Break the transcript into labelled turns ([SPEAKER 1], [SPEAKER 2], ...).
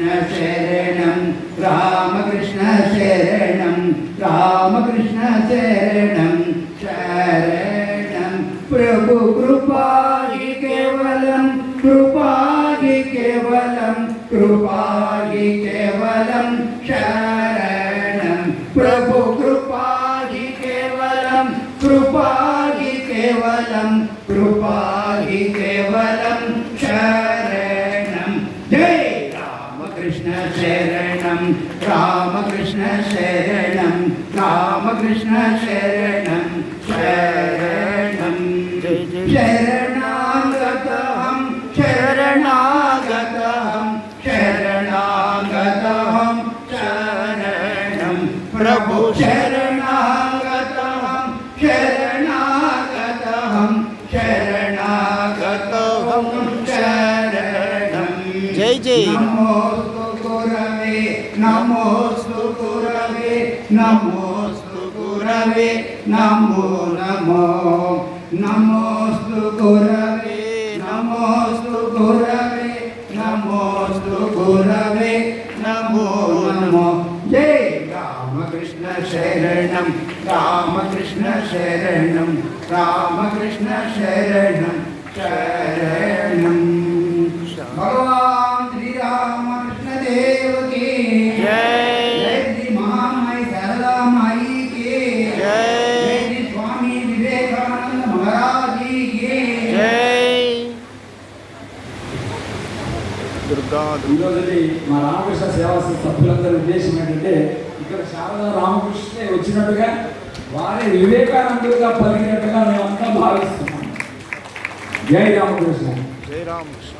[SPEAKER 1] రామకృష్ణ శరణం రామకృష్ణ శరణం రామకృష్ణ శరణం శరణం ప్రభు కృపాగి కేవలం కృపాగి కేవలం కృపాగి కేవలం శరణం ప్రభు కృపాగి కేవలం కృపాగి రామకృష్ణ శరణం రామకృష్ణ శరణం రామకృష్ణ శరణం శరణం
[SPEAKER 2] జై జై
[SPEAKER 1] శరణాగతహం శరణాగతహం శరణాగతహం శరణం ప్రభు శరణాగతహం శరణాగతహం శరణాగతహం శరణం
[SPEAKER 2] జై జై.
[SPEAKER 1] నమోస్తు గురవే నమోస్తు గురవే నమో నమో. నమోస్తు గురవే నమోస్తు గురవే నమోస్తు గురవే నమో నమో. జై రామకృష్ణ శరణం రామకృష్ణ శరణం రామకృష్ణ శరణం.
[SPEAKER 2] దుర్గా
[SPEAKER 3] ఈరోజు మా రామకృష్ణ సేవా సభ్యులందరి ఉద్దేశం ఏంటంటే ఇక్కడ శారదా రామకృష్ణే వచ్చినట్టుగా వారి వివేకానందుగా పలికినట్టుగా మేమంతా భావిస్తున్నాం. జై రామకృష్ణ.
[SPEAKER 2] జై రామకృష్ణ.